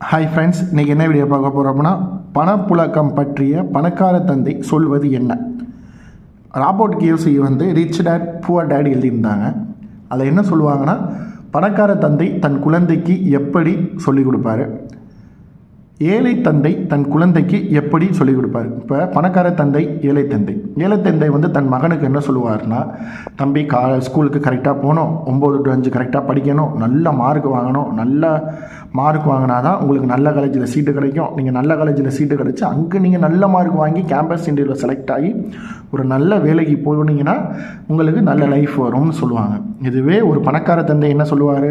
Hi friends இன்றைக்கி என்ன video பார்க்க போகிறோம்னா பணப்புழக்கம் பற்றிய பணக்கார தந்தை சொல்வது என்ன? ராபோர்ட் கியோசி வந்து ரிச் டேட் புவர் டேட் எழுதியிருந்தாங்க. அதில் என்ன சொல்லுவாங்கன்னா பணக்கார தந்தை தன் குழந்தைக்கு எப்படி சொல்லிக் கொடுப்பாரு? ஏழை தந்தை தன் குழந்தைக்கு எப்படி சொல்லிக் கொடுப்பார்? இப்போ பணக்கார தந்தை ஏழை தந்தை. ஏழை தந்தை வந்து தன் மகனுக்கு என்ன சொல்லுவார்னா தம்பி கா ஸ்கூலுக்கு கரெக்டாக போகணும். ஒம்பது டு அஞ்சு கரெக்டாக படிக்கணும். நல்ல மார்க் வாங்கணும். நல்ல மார்க் வாங்கினா தான் உங்களுக்கு நல்ல காலேஜில் சீட்டு கிடைக்கும். நீங்கள் நல்ல காலேஜில் சீட்டு கிடைச்சி அங்கே நீங்கள் நல்ல மார்க் வாங்கி கேம்பஸ் இன்டர்வியூவில் செலக்ட் ஆகி ஒரு நல்ல வேலைக்கு போனீங்கன்னா உங்களுக்கு நல்ல லைஃப் வரும்னு சொல்லுவாங்க. இதுவே ஒரு பணக்கார தந்தை என்ன சொல்லுவார்?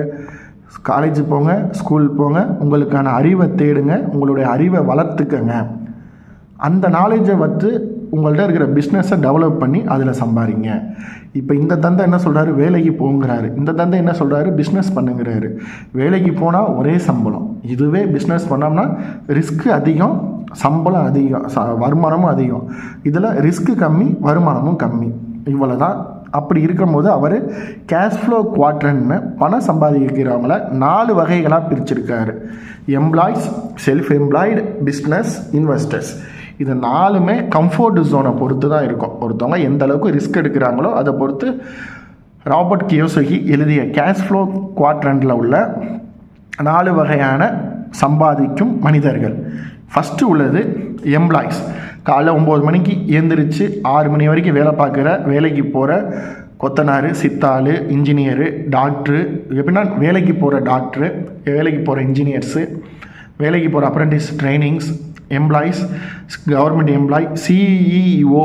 காலேஜ் போங்க ஸ்கூல் போங்க உங்களுக்கான அறிவை தேடுங்க உங்களுடைய அறிவை வளர்த்துக்கங்க. அந்த நாலேஜை வச்சு உங்கள்கிட்ட இருக்கிற பிஸ்னஸை டெவலப் பண்ணி அதில் சம்பாதிங்க. இப்போ இந்த தந்தை என்ன சொல்கிறாரு வேலைக்கு போங்கிறாரு. இந்த தந்தை என்ன சொல்கிறாரு பிஸ்னஸ் பண்ணுங்கிறாரு. வேலைக்கு போனால் ஒரே சம்பளம். இதுவே பிஸ்னஸ் பண்ணோம்னா ரிஸ்க்கு அதிகம் சம்பளம் அதிகம் ச வருமானமும் அதிகம். இதில் ரிஸ்க்கு கம்மி வருமானமும் கம்மி. இவ்வளோ தான் அப்படி இருக்கும்போது அவர் கேஷ் ஃப்ளோ குவாட்ரன்னு பணம் சம்பாதிக்கிறவங்கள நாலு வகைகளாக பிரிச்சிருக்காரு. Employees self employed business investors இது நாலுமே கம்ஃபர்ட் ஜோனை பொறுத்து தான் இருக்கும். ஒருத்தவங்க எந்த அளவுக்கு ரிஸ்க் எடுக்கிறாங்களோ அதை பொறுத்து ராபர்ட் கியோசகி எழுதிய கேஷ் ஃப்ளோ குவாட்ரண்டில் உள்ள நாலு வகையான சம்பாதிக்கும் மனிதர்கள். ஃபஸ்ட்டு உள்ளது எம்ப்ளாய்ஸ் காலைல ஒம்பது மணிக்கு எழுந்திரிச்சு ஆறு மணி வரைக்கும் வேலை பார்க்குற வேலைக்கு போகிற கொத்தனார் சித்தாள் இன்ஜினியரு டாக்ட்ரு எப்படின்னா வேலைக்கு போகிற டாக்ட்ரு வேலைக்கு போகிற இன்ஜினியர்ஸு வேலைக்கு போகிற apprentice trainings employees government employee CEO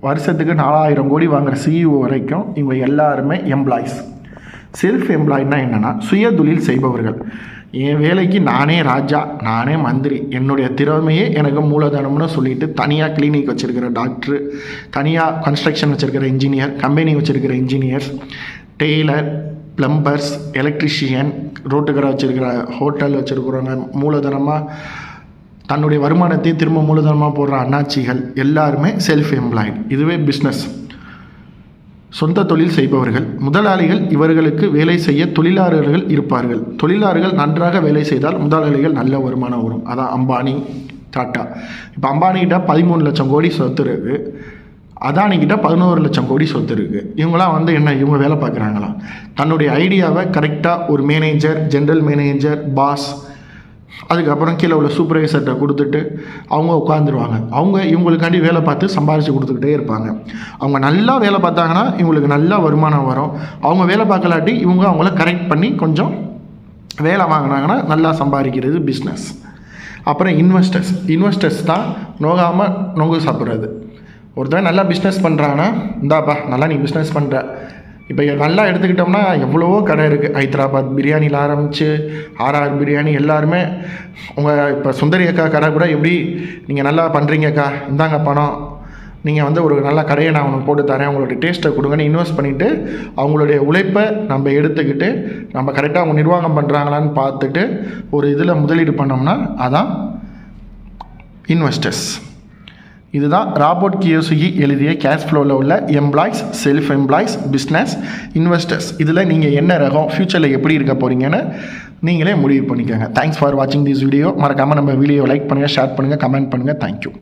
வருஷத்துக்கு நாலாயிரம் கோடி வாங்குகிற சிஇஓ வரைக்கும் இவங்க எல்லாருமே எம்ப்ளாயீஸ் செல்ஃப் எம்ப்ளாய்னா என்னென்னா சுய தொழில் செய்பவர்கள். என் வேலைக்கு நானே ராஜா நானே மந்திரி. என்னுடைய திறமையே எனக்கு மூலதனம்னு சொல்லிட்டு தனியாக கிளினிக் வச்சுருக்கிற டாக்டரு தனியாக கன்ஸ்ட்ரக்ஷன் வச்சுருக்கிற இன்ஜினியர் கம்பெனி வச்சுருக்கிற இன்ஜினியர்ஸ் டெய்லர் ப்ளம்பர்ஸ் எலக்ட்ரிஷியன் ரோட்டுக்கரை வச்சுருக்கிற ஹோட்டல் வச்சுருக்கிறவங்க மூலதனமாக தன்னுடைய வருமானத்தை திரும்ப மூலதனமாக போடுற அண்ணாச்சிகள் எல்லாருமே செல்ஃப் எம்ப்ளாய்டு இதுவே பிஸ்னஸ் சொந்த தொழில் செய்பவர்கள் முதலாளிகள் இவர்களுக்கு வேலை செய்ய தொழிலாளர்கள் இருப்பார்கள். தொழிலாளர்கள் நன்றாக வேலை செய்தால் முதலாளிகள் நல்ல வருமானம் வரும். அதான் அம்பானி டாட்டா. இப்போ அம்பானிகிட்ட பதிமூணு லட்சம் கோடி சொத்து இருக்குது அதானிக்கிட்ட பதினோரு லட்சம் கோடி சொத்து இருக்குது இவங்களாம் வந்து என்ன இவங்க வேலை பார்க்குறாங்களா தன்னுடைய ஐடியாவை கரெக்டாக ஒரு மேனேஜர் ஜென்ரல் மேனேஜர் பாஸ் அதுக்கப்புறம் கீழே உள்ள சூப்பர்வைசர்கிட்ட கொடுத்துட்டு அவங்க உட்காந்துருவாங்க அவங்க இவங்களுக்காண்டி வேலை பார்த்து சம்பாரித்து கொடுத்துக்கிட்டே இருப்பாங்க. அவங்க நல்லா வேலை பார்த்தாங்கன்னா இவங்களுக்கு நல்ல வருமானம் வரும். அவங்க வேலை பார்க்கலாட்டி இவங்க அவங்கள கரெக்ட் பண்ணி கொஞ்சம் வேலை வாங்கினாங்கன்னா நல்லா சம்பாதிக்கிறது பிஸ்னஸ் அப்புறம் இன்வெஸ்டர்ஸ் இன்வெஸ்டர்ஸ் தான் நோகாமல் நொங்கு சாப்பிட்றது. ஒருத்தன் நல்லா பிஸ்னஸ் பண்ணுறாங்கன்னா இந்தாப்பா நல்லா நீ பிஸ்னஸ் பண்ணுற இப்போ நல்லா எடுத்துக்கிட்டோம்னா எவ்வளவோ கடை இருக்குது. ஹைதராபாத் பிரியாணியில் ஆரம்பித்து ஆர்ஆர் பிரியாணி எல்லாருமே உங்கள் இப்போ சுந்தரி அக்கா கடை கூட எப்படி நீங்கள் நல்லா பண்ணுறீங்கக்கா இந்தாங்க பணம். நீங்கள் வந்து ஒரு நல்ல கடையை நான் உனக்கு போட்டு தரேன். உங்களுடைய டேஸ்ட்டை கொடுங்கன்னு இன்வெஸ்ட் பண்ணிவிட்டு அவங்களுடைய உழைப்பை நம்ம எடுத்துக்கிட்டு நம்ம கரெக்டாக அவங்க நிர்வாகம் பண்ணுறாங்களான்னு பார்த்துட்டு ஒரு இதில் முதலீடு பண்ணோம்னா அதான் இன்வெஸ்டர்ஸ் இதுதான் ராபர்ட் கியோசுகி எழுதிய கேஷ் ஃப்ளோவில் உள்ள employees self employees business investors இதில் நீங்கள் என்ன ரகம் ஃப்யூச்சரில் எப்படி இருக்க போகிறீங்கன்னு நீங்களே முடிவு பண்ணிக்கோங்க. தேங்க்ஸ் ஃபார் வாட்சிங் திஸ் வீடியோ மறக்காமல் நம்ம வீடியோ லைக் பண்ணுங்கள் ஷேர் பண்ணுங்கள் கமெண்ட் பண்ணுங்கள் தேங்க்யூ